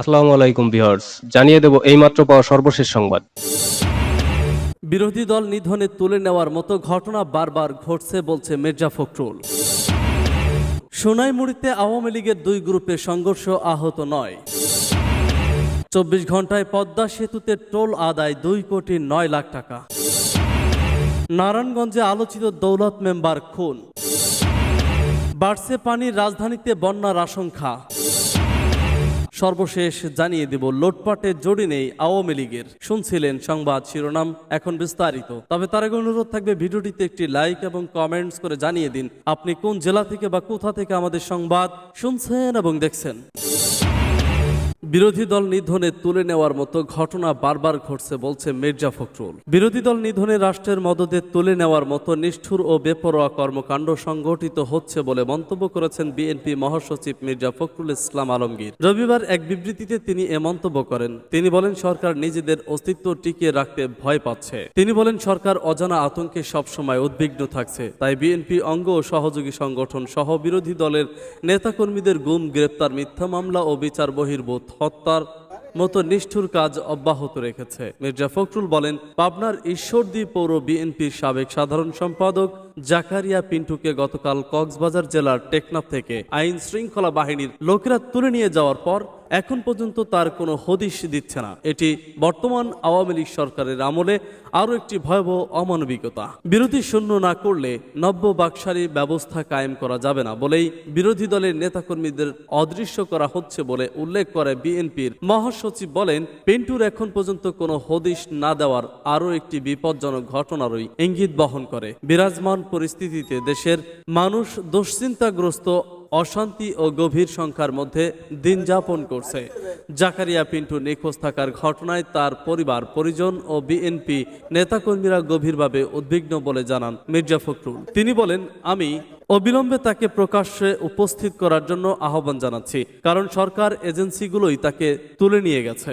আসসালামু আলাইকুম ভিউয়ার্স, জানিয়ে দেব এইমাত্র পাওয়া সর্বশেষ সংবাদ। বিরোধী দল নিধনে তুলে নেওয়ার মতো ঘটনা বারবার ঘটছে বলছে মির্জা ফখরুল। সোনাইমুড়িতে আওয়ামী লীগের দুই গ্রুপে সংঘর্ষ আহত নয়। চব্বিশ ঘন্টায় পদ্মা সেতুতে টোল আদায় দুই কোটি নয় লাখ টাকা। নারায়ণগঞ্জে আলোচিত দৌলত মেম্বার খুন। বাড়ছে পানির রাজধানীতে বন্যার আশঙ্কা। সর্বশেষ জানিয়ে দেব, লোটপাটে জড়ি নেই আওয়ামী লীগের। শুনছিলেন সংবাদ শিরোনাম, এখন বিস্তারিত। তবে তার আগে অনুরোধ থাকবে, ভিডিওটিতে একটি লাইক এবং কমেন্টস করে জানিয়ে দিন, আপনি কোন জেলা থেকে বা কোথা থেকে আমাদের সংবাদ শুনছেন এবং দেখছেন। বিরোধী দল নিধনে তুলে নেওয়ার মতো ঘটনা বারবার ঘটছে বলছে মির্জা ফখরুল। বিরোধী দল নিধনে রাষ্ট্রের মদদে তুলে নেওয়ার মতো নিষ্ঠুর ও বেপরোয়া কর্মকাণ্ড সংগঠিত হচ্ছে বলে মন্তব্য করেছেন বিএনপি মহাসচিব মির্জা ফখরুল ইসলাম আলমগীর। রবিবার এক বিবৃতিতে তিনি এ মন্তব্য করেন। তিনি বলেন, সরকার নিজেদের অস্তিত্ব টিকিয়ে রাখতে ভয় পাচ্ছে। তিনি বলেন, সরকার অজানা আতঙ্কে সবসময় উদ্বিগ্ন থাকছে। তাই বিএনপি অঙ্গ ও সহযোগী সংগঠন সহ বিরোধী দলের নেতাকর্মীদের গুম, গ্রেপ্তার, মিথ্যা মামলা ও বিচার বহির্ভূত। হত্যার মতো নিষ্ঠুর কাজ অব্যাহত রেখেছে। মির্জা ফখরুল বলেন, পাবনার ঈশ্বরদী পৌর বিএনপির সাবেক সাধারণ সম্পাদক জাকারিয়া পিন্টুকে গতকাল কক্সবাজার জেলার টেকনাফ থেকে আইন শৃঙ্খলা বাহিনীর লোকেরা তুলে নিয়ে যাওয়ার পর এখন পর্যন্ত তার কোনো হদিশ দিচ্ছে না। এটি বর্তমান আওয়ামী লীগ সরকারের আমলে আরও একটি ভয়াবহ অমানবিকতা। বিরোধী শূন্য না করলে নব্য বাকশালী ব্যবস্থা কায়েম করা যাবে না বলেই বিরোধী দলের নেতাকর্মীদের অদৃশ্য করা হচ্ছে বলে উল্লেখ করে বিএনপির মহাসচিব বলেন, পিন্টুর এখন পর্যন্ত কোনো হদিশ না দেওয়ার আরও একটি বিপজ্জনক ঘটনারই ইঙ্গিত বহন করে। বিরাজমান পরিস্থিতিতে দেশের মানুষ দুশ্চিন্তাগ্রস্ত, অশান্তি ও গভীর সংখ্যার মধ্যে দিন যাপন করছে। জাকারিয়া পিন্টু নিখোঁজ থাকার ঘটনায় তার পরিবার, পরিজন ও বিএনপি নেতাকর্মীরা গভীরভাবে উদ্বিগ্ন বলে জানান মির্জা ফখরুল। তিনি বলেন, আমি অবিলম্বে তাকে প্রকাশ্যে উপস্থিত করার জন্য আহ্বান জানাচ্ছি, কারণ সরকার এজেন্সিগুলোই তাকে তুলে নিয়ে গেছে।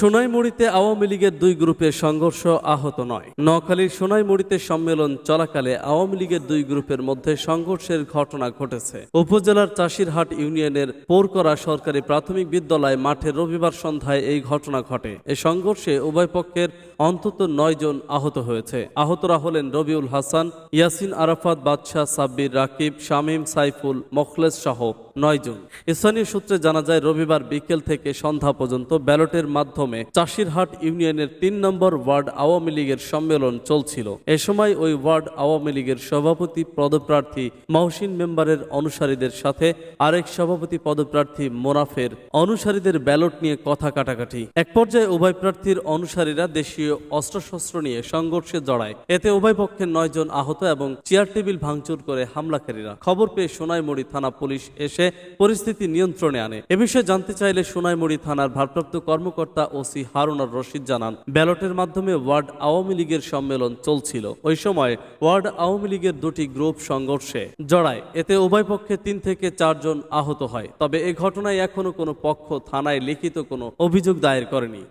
সোনাইমুড়িতে আওয়ামী লীগের দুই গ্রুপের সংঘর্ষ আহত নয়। নোয়াখালীর সোনাইমুড়িতে সম্মেলন চলাকালে আওয়ামী লীগের দুই গ্রুপের মধ্যে সংঘর্ষের ঘটনা ঘটেছে। উপজেলার চাষিরহাট ইউনিয়নের পোরকরা সরকারি প্রাথমিক বিদ্যালয় মাঠে রবিবার সন্ধ্যায় এই ঘটনা ঘটে। এই সংঘর্ষে উভয় পক্ষের অন্তত নয় জন আহত হয়েছে। আহতরা হলেন রবিউল হাসান, ইয়াসিন আরাফাত, বাদশাহ সাব্বির, রাকিব, শামীম, সাইফুল, মখলেস সহ নয় জন। স্থানীয় সূত্রে জানা যায়, রবিবার বিকেল থেকে সন্ধ্যা পর্যন্ত ব্যালটের মাধ্যমে চাষিরহাট ইউনিয়নের তিন নম্বর ওয়ার্ড আওয়ামী লীগের সম্মেলন চলছিল। এ সময় ওই ওয়ার্ড আওয়ামী লীগের সভাপতি, পদপ্রার্থী, মহসিন মেম্বারের অনুসারীদের সাথে আরেক সভাপতি, পদপ্রার্থী মোনাফের অনুসারীদের ব্যালট নিয়ে কথা কাটাকাটি। এক পর্যায়ে উভয় প্রার্থীর অনুসারীরা দেশীয় অস্ত্রশস্ত্র নিয়ে সংঘর্ষে জড়ায়। এতে উভয় পক্ষের নয় জন আহত এবং চেয়ার টেবিল ভাঙচুর করে হামলাকারীরা। খবর পেয়ে সোনাইমুড়ি থানা পুলিশ এসে পরিস্থিতি নিয়ন্ত্রণে আনে। এ বিষয়ে জানতে চাইলে সোনাইমুড়ি থানার ভারপ্রাপ্ত কর্মকর্তা ওসি হারুনার রশিদ জানান, ব্যালটের মাধ্যমে ওয়ার্ড আওয়ামী লীগের সম্মেলন চলছিল। ওই সময় ওয়ার্ড আওয়ামী লীগের দুটি গ্রুপ সংঘর্ষে জড়ায়। এতে উভয় পক্ষে তিন থেকে চারজন আহত হয়। তবে এ ঘটনায় এখনও কোনো পক্ষ থানায় লিখিত কোনো অভিযোগ দায়ের করেনি।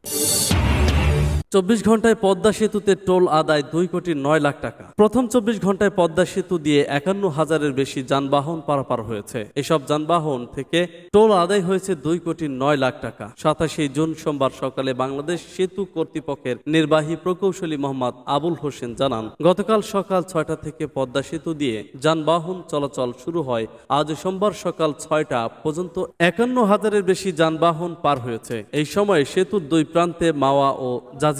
চব্বিশ ঘন্টায় পদ্মা সেতুতে টোল আদায় দুই কোটি নয় লাখ টাকা। প্রথম চব্বিশ ঘন্টায় পদ্মা সেতু দিয়ে একান্ন হাজারের বেশি যানবাহন পারাপার হয়েছে। এসব যানবাহন থেকে টোল আদায় হয়েছে দুই কোটি নয় লাখ টাকা। সাতাশে জুন সোমবার সকালে বাংলাদেশ সেতু কর্তৃপক্ষের নির্বাহী প্রকৌশলী মোহাম্মদ আবুল হোসেন জানান, গতকাল সকাল ছয়টা থেকে পদ্মা সেতু দিয়ে যানবাহন চলাচল শুরু হয়। আজ সোমবার সকাল ছয়টা পর্যন্ত একান্ন হাজারের বেশি যানবাহন পার হয়েছে। এই সময় সেতুর দুই প্রান্তে মাওয়া ও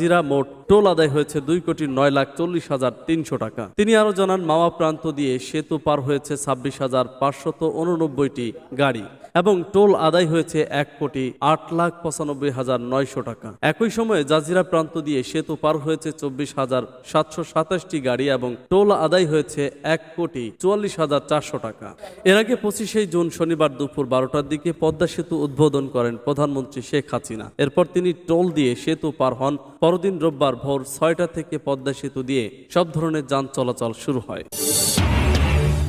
জাজিরা মোট টোল আদায় হয়েছে দুই কোটি নয় লাখ চল্লিশ হাজার তিনশো টাকা। তিনি আরও জানান, মাওয়া প্রান্ত দিয়ে সেতু পার হয়েছে ছাব্বিশ হাজার পাঁচশত উননব্বইটি গাড়ি এবং টোল আদায় হয়েছে এক কোটি আট লাখ পঁচানব্বই হাজার নয়শো টাকা। একই সময়ে জাজিরা প্রান্ত দিয়ে সেতু পার হয়েছে চব্বিশ হাজার সাতশো সাতাশটি গাড়ি এবং টোল আদায় হয়েছে এক কোটি চুয়াল্লিশ হাজার চারশো টাকা। এর আগে পঁচিশে জুন শনিবার দুপুর বারোটার দিকে পদ্মা সেতু উদ্বোধন করেন প্রধানমন্ত্রী শেখ হাসিনা। এরপর তিনি টোল দিয়ে সেতু পার হন। পরদিন রোববার ভোর ছয়টা থেকে পদ্মা সেতু দিয়ে সব ধরনের যান চলাচল শুরু হয়।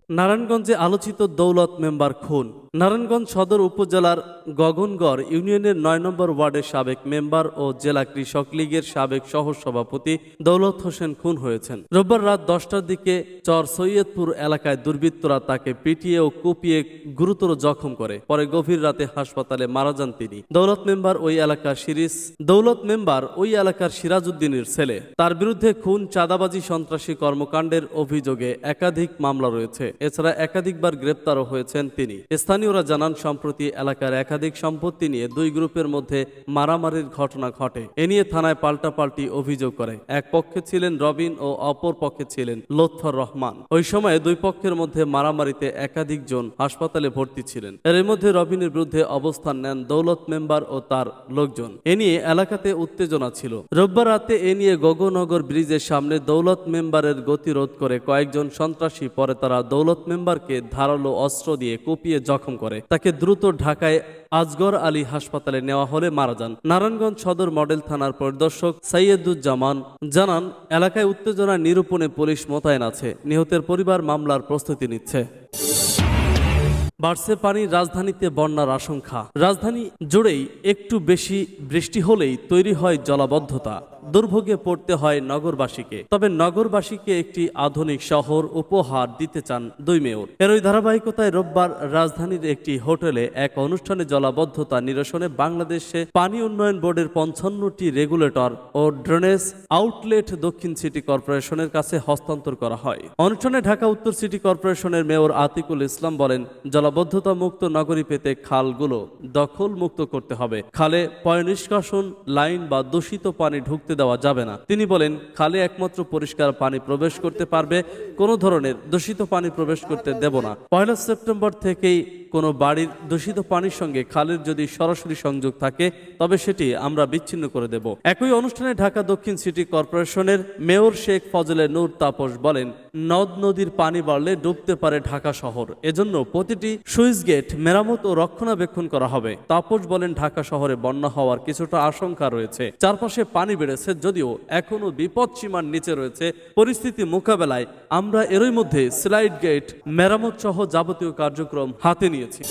নারায়ণগঞ্জে আলোচিত দৌলত মেম্বার খুন। নারায়ণগঞ্জ সদর উপজেলার গগনগড় ইউনিয়নের নয় নম্বর ওয়ার্ডের সাবেক মেম্বার ও জেলা কৃষক লীগের সাবেক সহ সভাপতি দৌলত হোসেন খুন হয়েছেন। রোববার রাত দশটার দিকে চর সৈয়দপুর এলাকায় দুর্বৃত্তরা তাকে পিটিয়ে ও কুপিয়ে গুরুতর জখম করে। পরে গভীর রাতে হাসপাতালে মারা যান তিনি। দৌলত মেম্বার ওই এলাকার সিরিজ দৌলত মেম্বার ওই এলাকার সিরাজউদ্দিনের ছেলে। তার বিরুদ্ধে খুন, চাঁদাবাজি, সন্ত্রাসী কর্মকাণ্ডের অভিযোগে একাধিক মামলা রয়েছে। এছাড়া একাধিকবার গ্রেপ্তারও হয়েছেন তিনি। স্থানীয়রা জানান, সম্প্রতি এলাকার একাধিক সম্পত্তি নিয়ে দুই গ্রুপের মধ্যে মারামারির ঘটনা ঘটে। এ নিয়ে থানায় পাল্টাপাল্টি অভিযোগ করে। এক পক্ষে ছিলেন রবিন ও অপর পক্ষে ছিলেন লোৎফর রহমান। ওই সময়ে দুই পক্ষের মধ্যে মারামারিতে একাধিক জন হাসপাতালে ভর্তি ছিলেন। এর মধ্যে রবিনের বিরুদ্ধে অবস্থান নেন দৌলত মেম্বার ও তার লোকজন। এ নিয়ে এলাকাতে উত্তেজনা ছিল। রোববার রাতে এ নিয়ে গগনগর ব্রিজের সামনে দৌলত মেম্বারের গতিরোধ করে কয়েকজন সন্ত্রাসী, পরে তারা দৌলত মেম্বারকে ধারালো অস্ত্র দিয়ে কুপিয়ে জখম করে। তাকে দ্রুত ঢাকায় আজগর আলী হাসপাতালে নেওয়া হলে মারা যান। নারায়ণগঞ্জ সদর মডেল থানার পরিদর্শক সৈয়দুজ্জামান জানান, এলাকায় উত্তেজনা নিরূপণে পুলিশ মোতায়েন আছে। নিহতের পরিবার মামলার প্রস্তুতি নিচ্ছে। বাড়ছে পানি রাজধানীতে বন্যার আশঙ্কা। রাজধানী জুড়েই একটু বেশি বৃষ্টি হলেই তৈরি হয় জলাবদ্ধতা। দুর্ভোগে পড়তে হয় নগরবাসীকে। তবে নগরবাসীকে একটি আধুনিক শহর উপহার দিতে চান দুই মেয়র। এর ওই ধারাবাহিকতায় রোববার রাজধানীর একটি হোটেলে এক অনুষ্ঠানে জলাবদ্ধতা নিরসনে বাংলাদেশে পানি উন্নয়ন বোর্ডের পঞ্চান্নটি রেগুলেটর ও ড্রেনেজ আউটলেট দক্ষিণ সিটি কর্পোরেশনের কাছে হস্তান্তর করা হয়। অনুষ্ঠানে ঢাকা উত্তর সিটি কর্পোরেশনের মেয়র আতিকুল ইসলাম বলেন জলাবদ্ধতা মুক্ত নগরী পেতে খালগুলো দখল মুক্ত করতে হবে। খালে পয় নিষ্কাশন, লাইন বা দূষিত পানি ঢুকতে দেওয়া যাবে না। তিনি বলেন, খালে একমাত্র পরিষ্কার পানি প্রবেশ করতে পারবে, কোনো ধরনের দূষিত পানি প্রবেশ করতে দেব না। পয়লা সেপ্টেম্বর থেকেই কোনো বাড়ির দূষিত পানির সঙ্গে খালের যদি সরাসরি সংযোগ থাকে, তবে সেটি আমরা বিচ্ছিন্ন করে দেব। একই অনুষ্ঠানে ঢাকা দক্ষিণ সিটি কর্পোরেশনের মেয়র শেখ ফজলে নূর তাপস বলেন, নদ নদীর পানি বাড়লে ডুবতে পারে ঢাকা শহর। এজন্য প্রতিটি সুইচ গেট মেরামত ও রক্ষণাবেক্ষণ করা হবে। তাপস বলেন, ঢাকা শহরে বন্যা হওয়ার কিছুটা আশঙ্কা রয়েছে। চারপাশে পানি বেড়েছে যদিও এখনও বিপদ সীমার নিচে রয়েছে, পরিস্থিতি মোকাবেলায় আমরা এরই মধ্যে স্লাইড গেট, মেরামত সহ যাবতীয় কার্যক্রম হাতে নিয়েছি।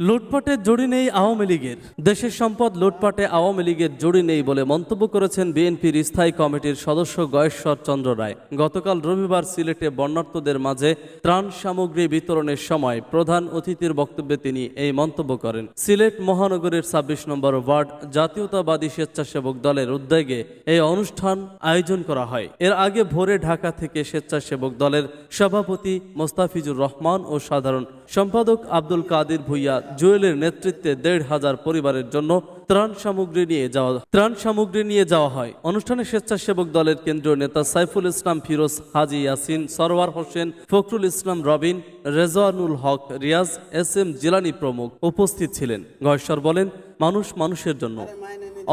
লুটপাটের জড়ি নেই আওয়ামী লীগের। দেশের সম্পদ লুটপাটে আওয়ামী লীগের জড়ি নেই বলে মন্তব্য করেছেন বিএনপির স্থায়ী কমিটির সদস্য গয়েশ্বর চন্দ্র রায়। গতকাল রবিবার সিলেটে বন্যার্থদের মাঝে ত্রাণ সামগ্রী বিতরণের সময় প্রধান অতিথির বক্তব্যে তিনি এই মন্তব্য করেন। সিলেট মহানগরের ছাব্বিশ নম্বর ওয়ার্ড জাতীয়তাবাদী স্বেচ্ছাসেবক দলের উদ্যোগে এই অনুষ্ঠান আয়োজন করা হয়। এর আগে ভোরে ঢাকা থেকে স্বেচ্ছাসেবক দলের সভাপতি মোস্তাফিজুর রহমান ও সাধারণ সম্পাদক আব্দুল কাদির ভুইয়া জুয়েলের নেতৃত্বে দেড় হাজার পরিবারের জন্য ত্রাণ সামগ্রী নিয়ে যাওয়া, ত্রাণ সামগ্রী নিয়ে যাওয়া হয়। অনুষ্ঠানে স্বেচ্ছাসেবক দলের কেন্দ্রীয় নেতা সাইফুল ইসলাম ফিরোজ, হাজি ইয়াসিন, সরওয়ার হোসেন, ফখরুল ইসলাম রবিন, রেজওয়ানুল হক, রিয়াজ এস এম জিলানি প্রমুখ উপস্থিত ছিলেন। গয়েশ্বর বলেন, মানুষ মানুষের জন্য।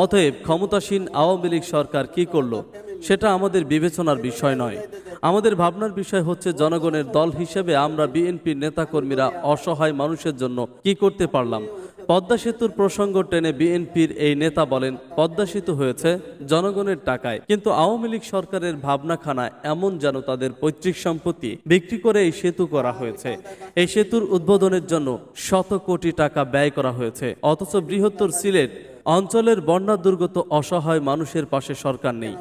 অতএব ক্ষমতাসীন আওয়ামী লীগ সরকার কি করল? সেটা আমাদের বিবেচনার বিষয় নয়। আমাদের ভাবনার বিষয় হচ্ছে জনগণের দল হিসেবে আমরা বিএনপির নেতাকর্মীরা অসহায় মানুষের জন্য কি করতে পারলাম? পদ্মা সেতুর প্রসঙ্গ টেনে বিএনপির এই নেতা বলেন, পদ্মা সেতু হয়েছে জনগণের টাকায়, কিন্তু আওয়ামী লীগ সরকারের ভাবনাখানা এমন যেন তাদের পৈতৃক সম্পত্তি বিক্রি করে এই সেতু করা হয়েছে। এই সেতুর উদ্বোধনের জন্য শত কোটি টাকা ব্যয় করা হয়েছে, অথচ বৃহত্তর সিলেট অঞ্চলের বন্যা দুর্গত অসহায় মানুষের পাশে সরকার নেই।